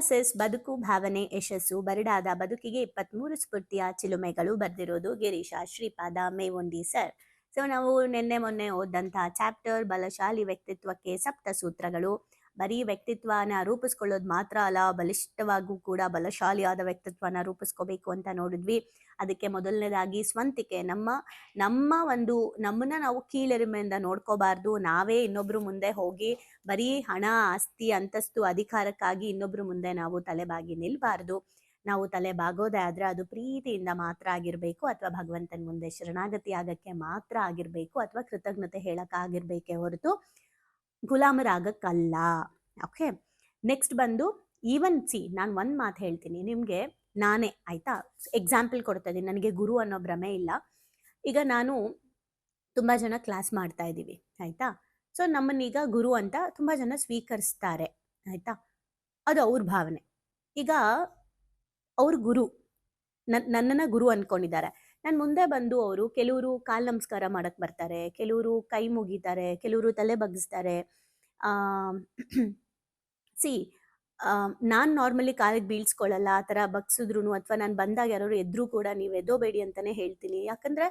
Oasis ಬದುಕು ಭಾವನೆ, ಯಶಸ್ಸು ಬರಡಾದ ಬದುಕಿಗೆ ಇಪ್ಪತ್ಮೂರು ಸ್ಫೂರ್ತಿಯ ಚಿಲುಮೆಗಳು ಬರೆದಿರೋದು ಗಿರೀಶ ಶ್ರೀಪಾದ ಮೇವುಂಡಿ ಸರ್. ಸೊ ನಾವು ನಿನ್ನೆ ಮೊನ್ನೆ ಓದಂತಹ ಚಾಪ್ಟರ್ ಬಲಶಾಲಿ ವ್ಯಕ್ತಿತ್ವಕ್ಕೆ ಸಪ್ತ ಸೂತ್ರಗಳು. ಬರೀ ವ್ಯಕ್ತಿತ್ವನ ರೂಪಿಸ್ಕೊಳ್ಳೋದು ಮಾತ್ರ ಅಲ್ಲ, ಬಲಿಷ್ಠವಾಗೂ ಕೂಡ ಬಲಶಾಲಿಯಾದ ವ್ಯಕ್ತಿತ್ವನ ರೂಪಿಸ್ಕೋಬೇಕು ಅಂತ ನೋಡಿದ್ವಿ. ಅದಕ್ಕೆ ಮೊದಲನೇದಾಗಿ ಸ್ವಂತಿಕೆ. ನಮ್ಮ ನಮ್ಮ ಒಂದು, ನಮ್ಮನ್ನ ನಾವು ಕೀಳರಿಮೆಯಿಂದ ನೋಡ್ಕೋಬಾರ್ದು. ನಾವೇ ಇನ್ನೊಬ್ರು ಮುಂದೆ ಹೋಗಿ ಬರೀ ಹಣ, ಆಸ್ತಿ, ಅಂತಸ್ತು, ಅಧಿಕಾರಕ್ಕಾಗಿ ಇನ್ನೊಬ್ರು ಮುಂದೆ ನಾವು ತಲೆಬಾಗಿ ನಿಲ್ಬಾರ್ದು. ನಾವು ತಲೆ ಬಾಗೋದೇ ಆದ್ರೆ ಅದು ಪ್ರೀತಿಯಿಂದ ಮಾತ್ರ ಆಗಿರ್ಬೇಕು ಅಥವಾ ಭಗವಂತನ ಮುಂದೆ ಶರಣಾಗತಿ ಆಗಕ್ಕೆ ಮಾತ್ರ ಆಗಿರ್ಬೇಕು ಅಥವಾ ಕೃತಜ್ಞತೆ ಹೇಳಕ್ ಆಗಿರ್ಬೇಕೇ ಹೊರತು ಗುಲಾಮರಾಗಕ್ಕಲ್ಲ. ಓಕೆ ನೆಕ್ಸ್ಟ್ ಬಂದು ಈವನ್ ಸಿ ನಾನು ಒಂದು ಮಾತು ಹೇಳ್ತೀನಿ. ನಿಮಗೆ ನಾನೇ, ಆಯಿತಾ? ಎಕ್ಸಾಂಪಲ್ ಕೊಡ್ತಾ ಇದ್ದೀನಿ ನನಗೆ ಗುರು ಅನ್ನೋ ಭ್ರಮೆ ಇಲ್ಲ. ಈಗ ನಾನು ತುಂಬ ಜನ ಕ್ಲಾಸ್ ಮಾಡ್ತಾ ಇದ್ದೀವಿ ಆಯ್ತಾ? ಸೊ ನಮ್ಮನ್ನೀಗ ಗುರು ಅಂತ ತುಂಬ ಜನ ಸ್ವೀಕರಿಸ್ತಾರೆ. ಆಯಿತಾ? ಅದು ಅವ್ರ ಭಾವನೆ. ಈಗ ಅವ್ರ ಗುರು ನನ್ನ ನನ್ನನ್ನ ಗುರು ಅನ್ಕೊಂಡಿದ್ದಾರೆ. ನಾನು ಮುಂದೆ ಬಂದು ಅವರು ಕೆಲವರು ಕಾಲು ನಮಸ್ಕಾರ ಮಾಡೋಕ್ಕೆ ಬರ್ತಾರೆ, ಕೆಲವರು ಕೈ ಮುಗಿತಾರೆ, ಕೆಲವರು ತಲೆ ಬಗ್ಗಿಸ್ತಾರೆ. ಸಿ ನಾನು ನಾರ್ಮಲಿ ಕಾಲಿಗೆ ಬೀಳ್ಸ್ಕೊಳ್ಳಲ್ಲ ಆ ಥರ ಬಗ್ಸಿದ್ರು ಅಥವಾ ನಾನು ಬಂದಾಗ ಯಾರು ಎದ್ರು ಕೂಡ ನೀವು ಎದ್ದೋಬೇಡಿ ಅಂತಾನೆ ಹೇಳ್ತೀನಿ. ಯಾಕಂದ್ರೆ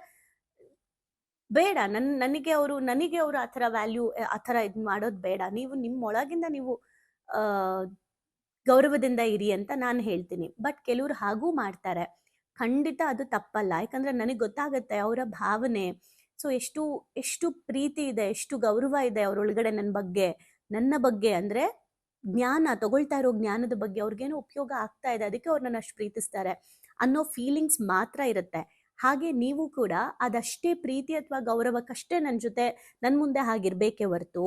ಬೇಡ ನನ್ನ ನನಗೆ ಅವರು ನನಗೆ ಅವರು ಆ ಥರ ವ್ಯಾಲ್ಯೂ, ಆ ಥರ ಇದು ಮಾಡೋದು ಬೇಡ. ನೀವು ನಿಮ್ಮೊಳಗಿಂದ ನೀವು ಗೌರವದಿಂದ ಇರಿ ಅಂತ ನಾನು ಹೇಳ್ತೀನಿ. ಬಟ್ ಕೆಲವರು ಹಾಗೂ ಮಾಡ್ತಾರೆ. ಖಂಡಿತ ಅದು ತಪ್ಪಲ್ಲ. ಯಾಕಂದ್ರೆ ನನಗೆ ಗೊತ್ತಾಗುತ್ತೆ ಅವರ ಭಾವನೆ. ಸೊ, ಎಷ್ಟು ಎಷ್ಟು ಪ್ರೀತಿ ಇದೆ, ಎಷ್ಟು ಗೌರವ ಇದೆ ಅವ್ರೊಳಗಡೆ ನನ್ನ ಬಗ್ಗೆ. ನನ್ನ ಬಗ್ಗೆ ಅಂದ್ರೆ ಜ್ಞಾನ, ತಗೊಳ್ತಾ ಇರೋ ಜ್ಞಾನದ ಬಗ್ಗೆ ಅವ್ರಿಗೇನು ಉಪಯೋಗ ಆಗ್ತಾ ಇದೆ, ಅದಕ್ಕೆ ಅವ್ರು ನನ್ನ ಅಷ್ಟು ಪ್ರೀತಿಸ್ತಾರೆ ಅನ್ನೋ ಫೀಲಿಂಗ್ಸ್ ಮಾತ್ರ ಇರುತ್ತೆ. ಹಾಗೆ ನೀವು ಕೂಡ ಅದಷ್ಟೇ ಪ್ರೀತಿ ಅಥವಾ ಗೌರವಕ್ಕಷ್ಟೇ ನನ್ನ ಜೊತೆ ನನ್ನ ಮುಂದೆ ಹಾಗಿರ್ಬೇಕೇ ಹೊರ್ತು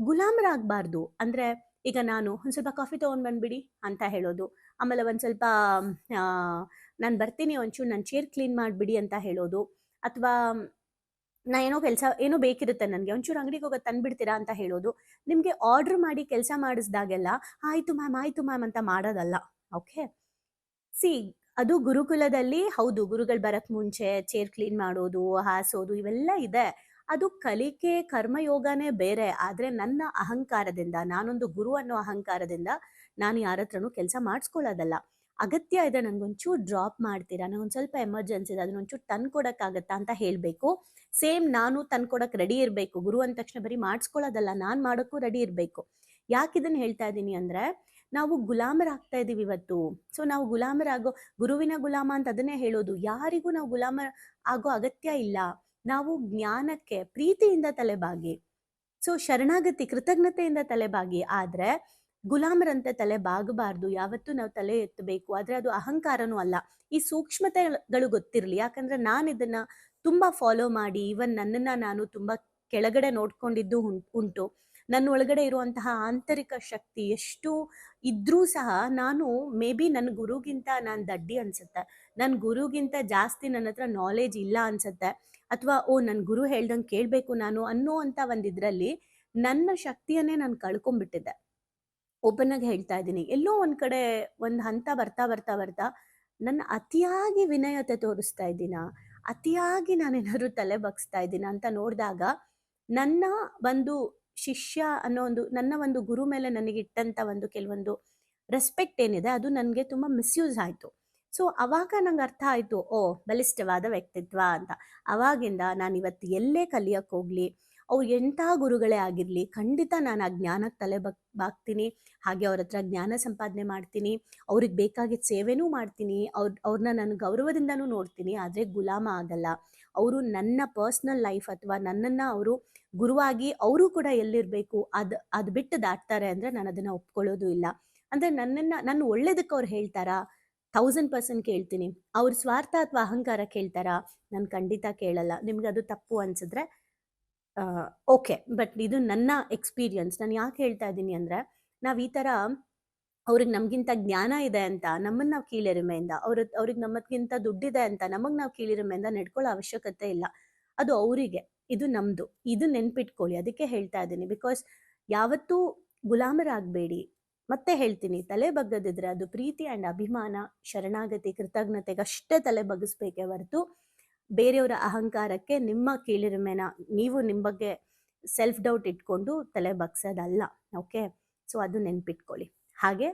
ಗುಲಾಮರಾಗಬಾರ್ದು. ಅಂದ್ರೆ ಈಗ ನಾನು ಒಂದು ಸ್ವಲ್ಪ ಕಾಫಿ ತೊಗೊಂಡು ಬಂದ್ಬಿಡಿ ಅಂತ ಹೇಳೋದು. ಆಮೇಲೆ ಒಂದು ಸ್ವಲ್ಪ ನಾನು ಬರ್ತೀನಿ ಒಂಚೂರು ನನ್ನ ಚೇರ್ ಕ್ಲೀನ್ ಮಾಡಿಬಿಡಿ ಅಂತ ಹೇಳೋದು. ಅಥವಾ ನಾ ಏನೋ ಕೆಲಸ, ಏನೋ ಬೇಕಿರುತ್ತೆ ನನಗೆ, ಒಂಚೂರು ಅಂಗಡಿಗೆ ಹೋಗೋದು ತಂದುಬಿಡ್ತೀರಾ ಅಂತ ಹೇಳೋದು. ನಿಮಗೆ ಆರ್ಡ್ರ್ ಮಾಡಿ ಕೆಲಸ ಮಾಡಿಸ್ದಾಗೆಲ್ಲ, ಆಯಿತು ಮ್ಯಾಮ್ ಆಯಿತು ಮ್ಯಾಮ್ ಅಂತ ಮಾಡೋದಲ್ಲ, ಓಕೆ? ಸಿ, ಅದು ಗುರುಕುಲದಲ್ಲಿ, ಹೌದು, ಗುರುಗಳು ಬರಕ್ ಮುಂಚೆ ಚೇರ್ ಕ್ಲೀನ್ ಮಾಡೋದು, ಹಾಸೋದು, ಇವೆಲ್ಲ ಇದೆ. ಅದು ಕಲಿಕೆ ಕರ್ಮಯೋಗನೇ ಬೇರೆ. ಆದ್ರೆ ನನ್ನ ಅಹಂಕಾರದಿಂದ, ನಾನೊಂದು ಗುರು ಅನ್ನೋ ಅಹಂಕಾರದಿಂದ ನಾನು ಯಾರ ಹತ್ರನೂ ಕೆಲಸ ಮಾಡಿಸ್ಕೊಳ್ಳೋದಲ್ಲ. ಅಗತ್ಯ ಇದೆ ನನಗೊಂಚೂರು ಡ್ರಾಪ್ ಮಾಡ್ತೀರಾ? ನನಗೊಂದು ಸ್ವಲ್ಪ ಎಮರ್ಜೆನ್ಸಿ ಇದೆ, ಅದನ್ನೊಂಚೂರು ತಂದು ಕೊಡೋಕ್ಕಾಗತ್ತಾ ಅಂತ ಹೇಳಬೇಕು. ಸೇಮ್ ನಾನು ತಂದು ಕೊಡಕ್ಕೆ ರೆಡಿ ಇರಬೇಕು. ಗುರು ಅಂದ ತಕ್ಷಣ ಬರೀ ಮಾಡಿಸ್ಕೊಳ್ಳೋದಲ್ಲ, ನಾನು ಮಾಡೋಕ್ಕೂ ರೆಡಿ ಇರಬೇಕು. ಯಾಕೆ ಇದನ್ನು ಹೇಳ್ತಾ ಇದ್ದೀನಿ ಅಂದರೆ, ನಾವು ಗುಲಾಮರಾಗ್ತಾ ಇದ್ದೀವಿ ಇವತ್ತು. ಸೊ ನಾವು ಗುಲಾಮರಾಗೋ, ಗುರುವಿನ ಗುಲಾಮ ಅಂತ ಅದನ್ನೇ ಹೇಳೋದು. ಯಾರಿಗೂ ನಾವು ಗುಲಾಮ ಆಗೋ ಅಗತ್ಯ ಇಲ್ಲ. ನಾವು ಜ್ಞಾನಕ್ಕೆ, ಪ್ರೀತಿಯಿಂದ ತಲೆಬಾಗಿ. ಸೊ ಶರಣಾಗತಿ, ಕೃತಜ್ಞತೆಯಿಂದ ತಲೆಬಾಗಿ. ಆದ್ರೆ ಗುಲಾಮರಂತೆ ತಲೆ ಬಾಗಬಾರ್ದು, ಯಾವತ್ತೂ ನಾವು ತಲೆ ಎತ್ತಬೇಕು, ಆದರೆ ಅದು ಅಹಂಕಾರನೂ ಅಲ್ಲ. ಈ ಸೂಕ್ಷ್ಮತೆಗಳು ಗೊತ್ತಿರಲಿ, ಯಾಕಂದ್ರೆ ನಾನು ಇದನ್ನ ತುಂಬಾ ಫಾಲೋ ಮಾಡಿ ಈವನ್ ನನ್ನನ್ನ ನಾನು ತುಂಬಾ ಕೆಳಗಡೆ ನೋಡ್ಕೊಂಡಿದ್ದು ಉಂಟು. ನನ್ನ ಒಳಗಡೆ ಇರುವಂತಹ ಆಂತರಿಕ ಶಕ್ತಿ ಎಷ್ಟು ಇದ್ರೂ ಸಹ ನಾನು ಮೇ ಬಿ ನನ್ನ ಗುರುಗಿಂತ ನಾನು ದಡ್ಡಿ ಅನ್ಸುತ್ತೆ. ನನ್ನ ಗುರುಗಿಂತ ಜಾಸ್ತಿ ನನ್ನ ಹತ್ರ ನಾಲೆಜ್ ಇಲ್ಲ ಅನ್ಸುತ್ತೆ. ಅಥವಾ, ಓ ನನ್ನ ಗುರು ಹೇಳ್ದಂಗೆ ಕೇಳಬೇಕು ನಾನು ಅನ್ನೋ ಅಂತ ಒಂದು ನನ್ನ ಶಕ್ತಿಯನ್ನೇ ನಾನು ಕಳ್ಕೊಂಡ್ಬಿಟ್ಟಿದ್ದೆ. ಓಪನ್ ಹೇಳ್ತಾ ಇದ್ದೀನಿ. ಎಲ್ಲೋ ಒಂದು ಕಡೆ ಒಂದು ಹಂತ ಬರ್ತಾ ಬರ್ತಾ ಬರ್ತಾ ನನ್ನ ಅತಿಯಾಗಿ ವಿನಯತೆ ತೋರಿಸ್ತಾ ಇದ್ದೀನ? ಅತಿಯಾಗಿ ನಾನೇನಾದ್ರು ತಲೆ ಬಗ್ಸ್ತಾ ಇದ್ದೀನ ಅಂತ ನೋಡಿದಾಗ ನನ್ನ ಒಂದು ಶಿಷ್ಯ ಅನ್ನೋ ಒಂದು ನನ್ನ ಒಂದು ಗುರು ಮೇಲೆ ನನಗೆ ಇಟ್ಟಂತ ಒಂದು ಕೆಲವೊಂದು ರೆಸ್ಪೆಕ್ಟ್ ಏನಿದೆ, ಅದು ನನಗೆ ತುಂಬಾ ಮಿಸ್ಯೂಸ್ ಆಯ್ತು. ಸೊ ಅವಾಗ ನಂಗೆ ಅರ್ಥ ಆಯ್ತು, ಓ, ಬಲಿಷ್ಠವಾದ ವ್ಯಕ್ತಿತ್ವ ಅಂತ. ಅವಾಗಿಂದ ನಾನು ಇವತ್ತು ಎಲ್ಲೇ ಕಲಿಯಕ್ಕೆ ಹೋಗ್ಲಿ ಅವ್ರು ಎಂಥ ಗುರುಗಳೇ ಆಗಿರಲಿ, ಖಂಡಿತ ನಾನು ಆ ಜ್ಞಾನಕ್ಕೆ ತಲೆ ಬಗ್ ಬಾಗ್ತೀನಿ ಹಾಗೆ ಅವ್ರ ಹತ್ರ ಜ್ಞಾನ ಸಂಪಾದನೆ ಮಾಡ್ತೀನಿ, ಅವ್ರಿಗೆ ಬೇಕಾಗಿದ್ದ ಸೇವೆನೂ ಮಾಡ್ತೀನಿ, ಅವ್ರ ಅವ್ರನ್ನ ನಾನು ಗೌರವದಿಂದನೂ ನೋಡ್ತೀನಿ, ಆದರೆ ಗುಲಾಮ ಆಗಲ್ಲ. ಅವರು ನನ್ನ ಪರ್ಸ್ನಲ್ ಲೈಫ್ ಅಥವಾ ನನ್ನನ್ನು ಅವರು ಗುರುವಾಗಿ ಅವರು ಕೂಡ ಎಲ್ಲಿರಬೇಕು, ಅದು ಅದು ಬಿಟ್ಟು ದಾಟ್ತಾರೆ ಅಂದರೆ ನಾನು ಅದನ್ನು ಒಪ್ಕೊಳ್ಳೋದು ಇಲ್ಲ. ಅಂದರೆ ನನ್ನನ್ನು ನನ್ನ ಒಳ್ಳೇದಕ್ಕೆ ಅವ್ರು ಹೇಳ್ತಾರಾ? ಥೌಸಂಡ್ ಪರ್ಸೆಂಟ್ ಕೇಳ್ತೀನಿ. ಅವ್ರ ಸ್ವಾರ್ಥ ಅಥವಾ ಅಹಂಕಾರ ಕೇಳ್ತಾರಾ? ನಾನು ಖಂಡಿತ ಕೇಳಲ್ಲ. ನಿಮ್ಗೆ ಅದು ತಪ್ಪು ಅನ್ಸಿದ್ರೆ ಓಕೆ. ಬಟ್ ಇದು ನನ್ನ ಎಕ್ಸ್ಪೀರಿಯನ್ಸ್. ನಾನು ಯಾಕೆ ಹೇಳ್ತಾ ಇದ್ದೀನಿ ಅಂದರೆ, ನಾವು ಈ ಥರ ಅವ್ರಿಗೆ ನಮಗಿಂತ ಜ್ಞಾನ ಇದೆ ಅಂತ ನಮ್ಮನ್ನು ನಾವು ಕೀಳಿರಿಮೆಯಿಂದ, ಅವ್ರ, ಅವ್ರಿಗೆ ನಮ್ಮದ್ಗಿಂತ ದುಡ್ಡಿದೆ ಅಂತ ನಮಗೆ ನಾವು ಕೀಳಿರಿಮೆಯಿಂದ ನಡ್ಕೊಳ್ಳೋ ಅವಶ್ಯಕತೆ ಇಲ್ಲ. ಅದು ಅವರಿಗೆ, ಇದು ನಮ್ಮದು ಇದು ನೆನ್ಪಿಟ್ಕೊಳ್ಳಿ. ಅದಕ್ಕೆ ಹೇಳ್ತಾ ಇದ್ದೀನಿ. ಬಿಕಾಸ್ ಯಾವತ್ತೂ ಗುಲಾಮರಾಗಬೇಡಿ. ಮತ್ತೆ ಹೇಳ್ತೀನಿ, ತಲೆ ಬಗ್ಗದಿದ್ರೆ ಅದು ಪ್ರೀತಿ ಆ್ಯಂಡ್ ಅಭಿಮಾನ, ಶರಣಾಗತಿ, ಕೃತಜ್ಞತೆಗಷ್ಟೇ ತಲೆ ಬಗ್ಗಿಸ್ಬೇಕೇ ಹೊರತು ಬೇರೆಯವರ ಅಹಂಕಾರಕ್ಕೆ ನಿಮ್ಮ ಕೀಳಿರಿಮೆನ ನೀವು ನಿಮ್ಮ ಬಗ್ಗೆ ಸೆಲ್ಫ್ ಡೌಟ್ ಇಟ್ಕೊಂಡು ತಲೆ ಬಗ್ಸೋದಲ್ಲ ಓಕೆ ಸೊ ಅದು ನೆನ್ಪಿಟ್ಕೊಳ್ಳಿ. ಹಾಗೆ,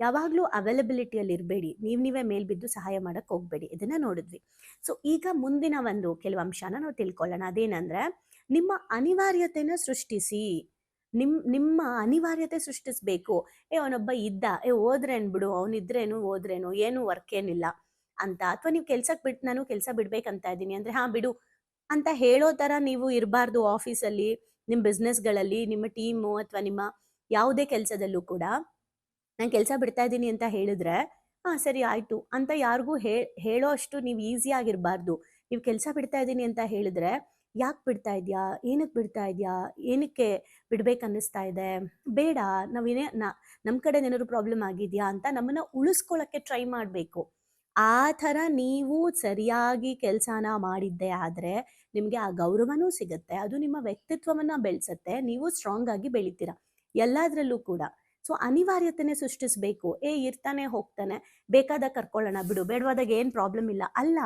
ಯಾವಾಗಲೂ ಅವೈಲಬಿಲಿಟಿಯಲ್ಲಿ ಇರಬೇಡಿ. ನೀವು ನೀವೇ ಮೇಲ್ಬಿದ್ದು ಸಹಾಯ ಮಾಡೋಕ್ಕೆ ಹೋಗಬೇಡಿ. ಇದನ್ನು ನೋಡಿದ್ವಿ. ಸೊ ಈಗ ಮುಂದಿನ ಒಂದು ಕೆಲವು ಅಂಶನ ನಾವು ತಿಳ್ಕೊಳ್ಳೋಣ. ಅದೇನಂದ್ರೆ, ನಿಮ್ಮ ಅನಿವಾರ್ಯತೆನ ಸೃಷ್ಟಿಸಿ. ನಿಮ್, ನಿಮ್ಮ ಅನಿವಾರ್ಯತೆ ಸೃಷ್ಟಿಸ್ಬೇಕು. ಏ, ಅವನೊಬ್ಬ ಇದ್ದ. ಏ, ಹೋದ್ರೇನ್ ಬಿಡು. ಅವನಿದ್ರೇನು, ಹೋದ್ರೇನು, ಏನು ವರ್ಕ್ ಏನಿಲ್ಲ. ಅಂತ ಅಥವಾ ನೀವು ಕೆಲ್ಸಕ್ಕೆ ಬಿಟ್ಟು ನಾನು ಕೆಲಸ ಬಿಡ್ಬೇಕಂತ ಇದ್ದೀನಿ ಅಂದ್ರೆ, ಹಾ, ಬಿಡು ಅಂತ ಹೇಳೋ ತರ ನೀವು ಇರಬಾರ್ದು ಆಫೀಸಲ್ಲಿ ನಿಮ್ಮ ಬಿಸ್ನೆಸ್ಗಳಲ್ಲಿ, ನಿಮ್ಮ ಟೀಮು ಅಥವಾ ನಿಮ್ಮ ಯಾವುದೇ ಕೆಲಸದಲ್ಲೂ ಕೂಡ, ನಾನು ಕೆಲಸ ಬಿಡ್ತಾ ಇದ್ದೀನಿ ಅಂತ ಹೇಳಿದ್ರೆ, ಹಾ, ಸರಿ, ಆಯ್ತು ಅಂತ ಯಾರಿಗೂ ಹೇಳೋ ಅಷ್ಟು ನೀವು ಈಸಿ ಆಗಿರ್ಬಾರ್ದು. ನೀವು ಕೆಲಸ ಬಿಡ್ತಾ ಇದ್ದೀನಿ ಅಂತ ಹೇಳಿದ್ರೆ, ಯಾಕೆ ಬಿಡ್ತಾ ಇದೆಯಾ? ಏನಕ್ಕೆ ಬಿಡ್ತಾ ಇದೆಯಾ? ಏನಕ್ಕೆ ಬಿಡ್ಬೇಕನ್ನಿಸ್ತಾ ಇದೆ? ಬೇಡ ನಾವೇನೇ ನಾ ನಮ್ಮ ಕಡೆ ಏನಾದ್ರು ಪ್ರಾಬ್ಲಮ್ ಆಗಿದೆಯಾ ಅಂತ ನಮ್ಮನ್ನ ಉಳಿಸ್ಕೊಳ್ಳೋಕ್ಕೆ ಟ್ರೈ ಮಾಡಬೇಕು. ಆ ಥರ ನೀವು ಸರಿಯಾಗಿ ಕೆಲಸನ ಮಾಡಿದ್ದೆ ಆದರೆ ನಿಮಗೆ ಆ ಗೌರವನೂ ಸಿಗುತ್ತೆ, ಅದು ನಿಮ್ಮ ವ್ಯಕ್ತಿತ್ವವನ್ನು ಬೆಳೆಸುತ್ತೆ, ನೀವು ಸ್ಟ್ರಾಂಗ್ ಆಗಿ ಬೆಳಿತೀರ ಎಲ್ಲದರಲ್ಲೂ ಕೂಡ. ಸೊ ಅನಿವಾರ್ಯತೆನೆ ಸೃಷ್ಟಿಸ್ಬೇಕು. ಏ, ಇರ್ತಾನೆ, ಹೋಗ್ತಾನೆ ಬೇಕಾದಾಗ ಕರ್ಕೊಳ್ಳೋಣ ಬಿಡು, ಬೇಡವಾದಾಗ ಏನು ಪ್ರಾಬ್ಲಮ್ ಇಲ್ಲ. ಅಲ್ಲ,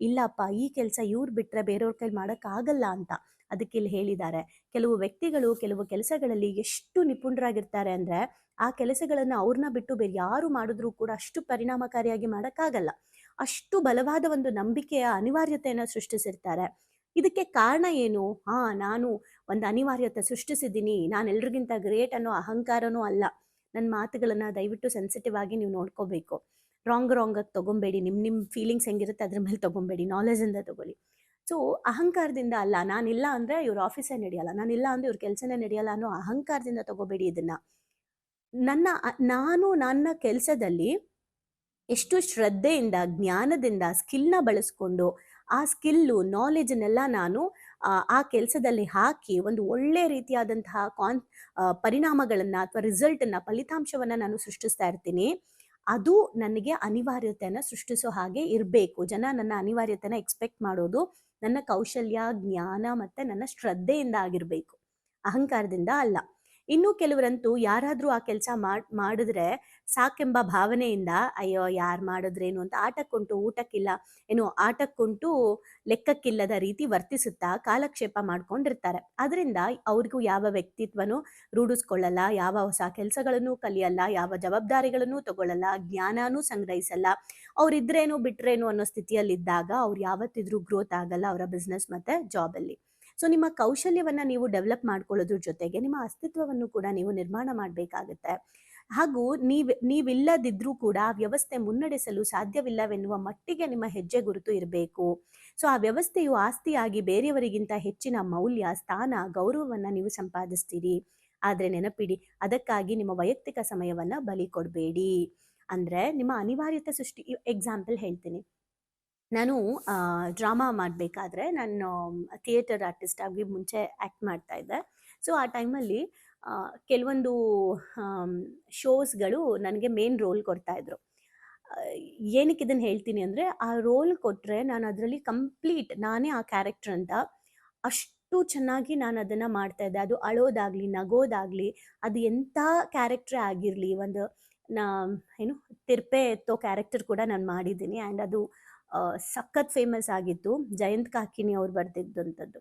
ಇಲ್ಲಪ್ಪ, ಈ ಕೆಲಸ ಇವ್ರು ಬಿಟ್ಟರೆ ಬೇರೆಯವ್ರ ಕೈಲಿ ಮಾಡೋಕ್ಕಾಗಲ್ಲ ಅಂತ. ಅದಕ್ಕೆ ಇಲ್ಲಿ ಹೇಳಿದ್ದಾರೆ. ಕೆಲವು ವ್ಯಕ್ತಿಗಳು ಕೆಲವು ಕೆಲಸಗಳಲ್ಲಿ ಎಷ್ಟು ನಿಪುಣರಾಗಿರ್ತಾರೆ ಅಂದ್ರೆ ಆ ಕೆಲಸಗಳನ್ನು ಅವ್ರನ್ನ ಬಿಟ್ಟು ಬೇರೆ ಯಾರು ಮಾಡಿದ್ರೂ ಕೂಡ ಅಷ್ಟು ಪರಿಣಾಮಕಾರಿಯಾಗಿ ಮಾಡೋಕ್ಕಾಗಲ್ಲ. ಅಷ್ಟು ಬಲವಾದ ಒಂದು ನಂಬಿಕೆಯ ಅನಿವಾರ್ಯತೆಯನ್ನು ಸೃಷ್ಟಿಸಿರ್ತಾರೆ. ಇದಕ್ಕೆ ಕಾರಣ ಏನು? ಹಾ, ನಾನು ಒಂದು ಅನಿವಾರ್ಯತೆ ಸೃಷ್ಟಿಸಿದ್ದೀನಿ. ನಾನು ಎಲ್ರಿಗಿಂತ ಗ್ರೇಟ್ ಅನ್ನೋ ಅಹಂಕಾರನೂ ಅಲ್ಲ. ನನ್ನ ಮಾತುಗಳನ್ನ ದಯವಿಟ್ಟು ಸೆನ್ಸಿಟಿವ್ ಆಗಿ ನೀವು ನೋಡ್ಕೋಬೇಕು. ರಾಂಗ್ ರಾಂಗ್ ಆಗಿ ತಗೊಂಬೇಡಿ. ನಿಮ್ಮ ನಿಮ್ಮ ಫೀಲಿಂಗ್ಸ್ ಹೆಂಗಿರುತ್ತೆ ಅದ್ರ ಮೇಲೆ ತಗೊಂಬೇಡಿ. ಇಂದ ತಗೊಳ್ಳಿ. ಸೊ ಅಹಂಕಾರದಿಂದ ಅಲ್ಲ, ನಾನಿಲ್ಲ ಅಂದ್ರೆ ಇವ್ರ ಆಫೀಸೇ ನಡೆಯಲ್ಲ, ನಾನಿಲ್ಲ ಅಂದ್ರೆ ಇವ್ರ ಕೆಲಸನೇ ನಡೆಯಲ್ಲ ಅನ್ನೋ ಅಹಂಕಾರದಿಂದ ತಗೋಬೇಡಿ ಇದನ್ನ. ನನ್ನ ನಾನು ನನ್ನ ಕೆಲಸದಲ್ಲಿ ಎಷ್ಟು ಶ್ರದ್ಧೆಯಿಂದ, ಜ್ಞಾನದಿಂದ ಸ್ಕಿಲ್ನ ಬಳಸ್ಕೊಂಡು ಆ ಸ್ಕಿಲ್ಲು ನಾಲೆಜನ್ನೆಲ್ಲ ನಾನು, ಆ ಕೆಲಸದಲ್ಲಿ ಹಾಕಿ ಒಂದು ಒಳ್ಳೆ ರೀತಿಯಾದಂತಹ ಕಾನ್ ಪರಿಣಾಮಗಳನ್ನ ಅಥವಾ ರಿಸಲ್ಟನ್ನು ಫಲಿತಾಂಶವನ್ನ ನಾನು ಸೃಷ್ಟಿಸ್ತಾ ಇರ್ತೀನಿ. ಅದು ನನಗೆ ಅನಿವಾರ್ಯತೆಯನ್ನು ಸೃಷ್ಟಿಸೋ ಹಾಗೆ ಇರಬೇಕು. ಜನ ನನ್ನ ಅನಿವಾರ್ಯತೆನ ಎಕ್ಸ್ಪೆಕ್ಟ್ ಮಾಡೋದು. ನನ್ನ ಕೌಶಲ್ಯ, ಜ್ಞಾನ ಮತ್ತೆ ನನ್ನ ಶ್ರದ್ಧೆಯಿಂದ ಆಗಿರ್ಬೇಕು. ಅಹಂಕಾರದಿಂದ ಅಲ್ಲ. ಇನ್ನು ಕೆಲವರಂತೂ ಯಾರಾದ್ರೂ ಆ ಕೆಲಸ ಮಾಡಿದ್ರೆ ಸಾಕೆಂಬ ಭಾವನೆಯಿಂದ, ಅಯ್ಯೋ, ಯಾರು ಮಾಡಿದ್ರೇನು? ಅಂತ ಆಟಕ್ಕುಂಟು, ಊಟಕ್ಕಿಲ್ಲ, ಏನು ಆಟಕ್ಕುಂಟು ಲೆಕ್ಕಕ್ಕಿಲ್ಲದ ರೀತಿ ವರ್ತಿಸುತ್ತಾ ಕಾಲಕ್ಷೇಪ ಮಾಡ್ಕೊಂಡಿರ್ತಾರೆ. ಅದರಿಂದ ಅವ್ರಿಗೂ ಯಾವ ವ್ಯಕ್ತಿತ್ವನೂ ರೂಢಿಸ್ಕೊಳ್ಳಲ್ಲ, ಯಾವ ಹೊಸ ಕೆಲಸಗಳನ್ನು ಕಲಿಯಲ್ಲ, ಯಾವ ಜವಾಬ್ದಾರಿಗಳನ್ನು ತಗೊಳ್ಳಲ್ಲ, ಜ್ಞಾನನೂ ಸಂಗ್ರಹಿಸಲ್ಲ ಅವ್ರಿದ್ರೇನು ಬಿಟ್ರೇನು ಅನ್ನೋ ಸ್ಥಿತಿಯಲ್ಲಿದ್ದಾಗ ಅವ್ರು ಯಾವತ್ತಿದ್ರೂ ಗ್ರೋತ್ ಆಗಲ್ಲ ಅವರ ಬಿಸ್ನೆಸ್ ಮತ್ತೆ ಜಾಬಲ್ಲಿ ಸೊ ನಿಮ್ಮ ಕೌಶಲ್ಯವನ್ನ ನೀವು ಡೆವಲಪ್ ಮಾಡ್ಕೊಳ್ಳೋದ್ರ ಜೊತೆಗೆ ನಿಮ್ಮ ಅಸ್ತಿತ್ವವನ್ನು ಕೂಡ ನೀವು ನಿರ್ಮಾಣ ಮಾಡಬೇಕಾಗುತ್ತೆ. ಹಾಗೂ ನೀವ್, ನೀವಿಲ್ಲದಿದ್ರೂ ಕೂಡ ವ್ಯವಸ್ಥೆ ಮುನ್ನಡೆಸಲು ಸಾಧ್ಯವಿಲ್ಲವೆನ್ನುವ ಮಟ್ಟಿಗೆ ನಿಮ್ಮ ಹೆಜ್ಜೆ ಗುರುತು ಇರಬೇಕು. ಸೊ ಆ ವ್ಯವಸ್ಥೆಯು ಆಸ್ತಿಯಾಗಿ ಬೇರೆಯವರಿಗಿಂತ ಹೆಚ್ಚಿನ ಮೌಲ್ಯ, ಸ್ಥಾನ, ಗೌರವವನ್ನ ನೀವು ಸಂಪಾದಿಸ್ತೀರಿ. ಆದ್ರೆ ನೆನಪಿಡಿ, ಅದಕ್ಕಾಗಿ ನಿಮ್ಮ ವೈಯಕ್ತಿಕ ಸಮಯವನ್ನ ಬಲಿ ಕೊಡಬೇಡಿ. ಅಂದ್ರೆ ನಿಮ್ಮ ಅನಿವಾರ್ಯತೆ ಸೃಷ್ಟಿ ಎಕ್ಸಾಂಪಲ್ ಹೇಳ್ತೀನಿ. ನಾನು ಡ್ರಾಮಾ ಮಾಡಬೇಕಾದ್ರೆ ನಾನು ಥಿಯೇಟರ್ ಆರ್ಟಿಸ್ಟ್ ಆಗಿ ಮುಂಚೆ ಆ್ಯಕ್ಟ್ ಮಾಡ್ತಾ ಇದ್ದೆ. ಸೊ ಆ ಟೈಮಲ್ಲಿ ಕೆಲವೊಂದು ಶೋಸ್ಗಳು ನನಗೆ ಮೇನ್ ರೋಲ್ ಕೊಡ್ತಾ ಇದ್ರು. ಏನಕ್ಕೆ ಇದನ್ನು ಹೇಳ್ತೀನಿ ಅಂದರೆ, ಆ ರೋಲ್ ಕೊಟ್ಟರೆ ನಾನು ಅದರಲ್ಲಿ ಕಂಪ್ಲೀಟ್ ನಾನೇ ಆ ಕ್ಯಾರೆಕ್ಟರ್ ಅಂತ ಅಷ್ಟು ಚೆನ್ನಾಗಿ ನಾನು ಅದನ್ನು ಮಾಡ್ತಾ ಇದ್ದೆ. ಅದು ಅಳೋದಾಗಲಿ, ನಗೋದಾಗಲಿ, ಅದು ಎಂಥ ಕ್ಯಾರೆಕ್ಟ್ರೇ ಆಗಿರಲಿ, ಒಂದು ನಾ, ಏನು, ತಿರ್ಪೆ ಎತ್ತೋ ಕ್ಯಾರೆಕ್ಟರ್ ಕೂಡ ನಾನು ಮಾಡಿದ್ದೀನಿ. ಆ್ಯಂಡ್ ಅದು ಸಖತ್ ಫೇಮಸ್ ಆಗಿತ್ತು ಜಯಂತ್ ಕಾಕಿನಿ ಅವ್ರು ಬರೆದಿದ್ದಂಥದ್ದು.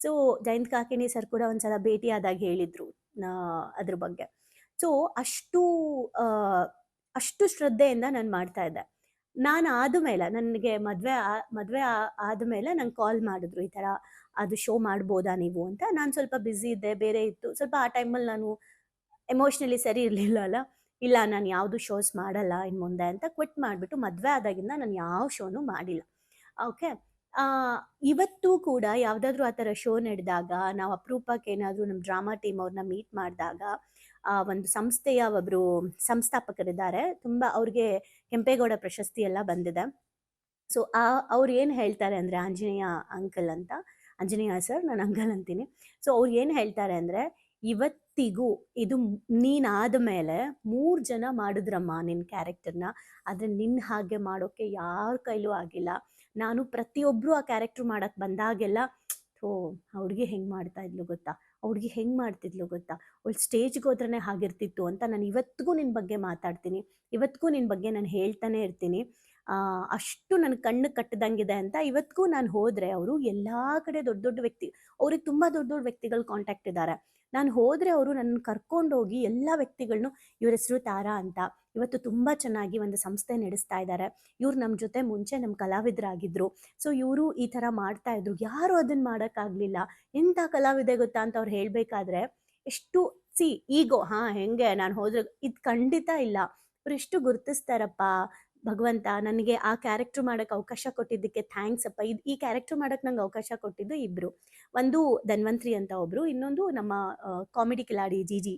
ಸೊ, ಜಯಂತ್ ಕಾಕಿನಿ ಸರ್ ಕೂಡ ಒಂದ್ಸಲ ಭೇಟಿಯಾದಾಗ ಹೇಳಿದ್ರು ಅದ್ರ ಬಗ್ಗೆ. ಸೊ, ಅಷ್ಟು ಅಷ್ಟು ಶ್ರದ್ಧೆಯಿಂದ ನಾನು ಮಾಡ್ತಾ ಇದ್ದೆ. ನಾನು ಆದಮೇಲೆ ನನಗೆ ಮದುವೆ ಮದುವೆ ಆದಮೇಲೆ ನಂಗೆ ಕಾಲ್ ಮಾಡಿದ್ರು, ಈ ಥರ ಅದು ಶೋ ಮಾಡ್ಬೋದಾ ನೀವು ಅಂತ. ನಾನು ಸ್ವಲ್ಪ ಬ್ಯುಸಿ ಇದ್ದೆ, ಬೇರೆ ಇತ್ತು. ಸ್ವಲ್ಪ ಆ ಟೈಮಲ್ಲಿ ನಾನು ಎಮೋಷ್ನಲಿ ಸರಿ ಇರಲಿಲ್ಲ ಅಲ್ಲ. ಇಲ್ಲ, ನಾನು ಯಾವುದು ಶೋಸ್ ಮಾಡಲ್ಲ ಇನ್ನು ಮುಂದೆ ಅಂತ ಕ್ವಿಟ್ ಮಾಡಿಬಿಟ್ಟು ಮದುವೆ ಆದಾಗಿಂದ ನಾನು ಯಾವ ಶೋನು ಮಾಡಿಲ್ಲ. ಓಕೆ ಇವತ್ತು ಕೂಡ ಯಾವುದಾದ್ರೂ ಆ ಥರ ಶೋ ನಡೆದಾಗ, ನಾವು ಅಪರೂಪಕ್ಕೆ ಏನಾದರೂ ನಮ್ಮ ಡ್ರಾಮಾ ಟೀಮ್ ಅವ್ರನ್ನ ಮೀಟ್ ಮಾಡಿದಾಗ ಒಂದು ಸಂಸ್ಥೆಯ ಒಬ್ಬರು ಸಂಸ್ಥಾಪಕರಿದ್ದಾರೆ. ತುಂಬ ಅವ್ರಿಗೆ ಕೆಂಪೇಗೌಡ ಪ್ರಶಸ್ತಿ ಎಲ್ಲ ಬಂದಿದೆ. ಸೊ ಆ, ಅವ್ರು ಏನು ಹೇಳ್ತಾರೆ ಅಂದರೆ, ಆಂಜನೇಯ ಅಂಕಲ್ ಅಂತ. ಆಂಜನೇಯ ಸರ್ ನಾನು ಅಂಕಲ್ ಅಂತೀನಿ. ಸೊ ಅವ್ರು ಏನು ಹೇಳ್ತಾರೆ ಅಂದರೆ ಇವತ್ತಿಗೂ ಇದು ನೀನಾದ ಮೇಲೆ ಮೂರು ಜನ ಮಾಡಿದ್ರಮ್ಮ ನಿನ್ನ ಕ್ಯಾರೆಕ್ಟರ್ನ ಆದರೆ ನಿನ್ನ ಹಾಗೆ ಮಾಡೋಕ್ಕೆ ಯಾರ ಕೈಲೂ ಆಗಿಲ್ಲ. ನಾನು ಪ್ರತಿಯೊಬ್ಬರು ಆ ಕ್ಯಾರೆಕ್ಟರ್ ಮಾಡೋಕ್ಕೆ ಬಂದಾಗೆಲ್ಲ, ಥೋ ಹುಡುಗಿ ಹೆಂಗೆ ಮಾಡ್ತಾ ಇದ್ಲು ಗೊತ್ತಾ? ಹುಡುಗಿ ಹೆಂಗೆ ಮಾಡ್ತಿದ್ಲು ಗೊತ್ತಾ? ಅವಳು ಸ್ಟೇಜ್ಗೆ ಹೋದ್ರೇ ಹಾಗಿರ್ತಿತ್ತು ಅಂತ ನಾನು ಇವತ್ತಿಗೂ ನಿನ್ನ ಬಗ್ಗೆ ಮಾತಾಡ್ತೀನಿ. ಇವತ್ತಿಗೂ ನಿನ್ನ ಬಗ್ಗೆ ನಾನು ಹೇಳ್ತಾನೆ ಇರ್ತೀನಿ. ಅಷ್ಟು ನನ್ನ ಕಣ್ಣು ಕಟ್ಟದಂಗಿದೆ ಅಂತ ಇವತ್ತಿಗೂ ನಾನು ಹೋದರೆ ಅವರು ಎಲ್ಲ ಕಡೆ ದೊಡ್ಡ ದೊಡ್ಡ ವ್ಯಕ್ತಿ, ಅವ್ರಿಗೆ ತುಂಬ ದೊಡ್ಡ ದೊಡ್ಡ ವ್ಯಕ್ತಿಗಳು ಕಾಂಟ್ಯಾಕ್ಟ್ ಇದ್ದಾರೆ ನಾನು ಹೋದರೆ ಅವರು ನನ್ನ ಕರ್ಕೊಂಡೋಗಿ ಎಲ್ಲ ವ್ಯಕ್ತಿಗಳನ್ನು ಇವ್ರ ಹೆಸರು ತಾರಾ ಅಂತ. ಇವತ್ತು ತುಂಬ ಚೆನ್ನಾಗಿ ಒಂದು ಸಂಸ್ಥೆ ನಡೆಸ್ತಾ ಇದ್ದಾರೆ ಇವ್ರು ನಮ್ಮ ಜೊತೆ ಮುಂಚೆ ನಮ್ಮ ಕಲಾವಿದರಾಗಿದ್ದರು ಸೊ, ಇವರು ಈ ಥರ ಮಾಡ್ತಾ ಇದ್ರು. ಯಾರು ಅದನ್ನು ಮಾಡೋಕ್ಕಾಗಲಿಲ್ಲ. ಎಂಥ ಕಲಾವಿದೆ ಗೊತ್ತಾ ಅಂತ ಅವ್ರು ಹೇಳಬೇಕಾದ್ರೆ, ಎಷ್ಟು, ಸಿ, ಈಗೋ, ಹಾಂ, ಹೆಂಗೆ? ನಾನು ಹೋದ್ರೆ, ಇದು ಖಂಡಿತ ಇಲ್ಲ. ಅವ್ರು ಎಷ್ಟು ಗುರುತಿಸ್ತಾರಪ್ಪ. ಭಗವಂತ ನನಗೆ ಆ ಕ್ಯಾರೆಕ್ಟರ್ ಮಾಡೋಕೆ ಅವಕಾಶ ಕೊಟ್ಟಿದ್ದಕ್ಕೆ ಥ್ಯಾಂಕ್ಸ್ ಅಪ್ಪ. ಇದು ಈ ಕ್ಯಾರೆಕ್ಟರ್ ಮಾಡೋಕ್ಕೆ ನಂಗೆ ಅವಕಾಶ ಕೊಟ್ಟಿದ್ದು ಇಬ್ಬರು ಒಂದು ಧನ್ವಂತ್ರಿ ಅಂತ ಒಬ್ಬರು ಇನ್ನೊಂದು ನಮ್ಮ comedy Kiladi G G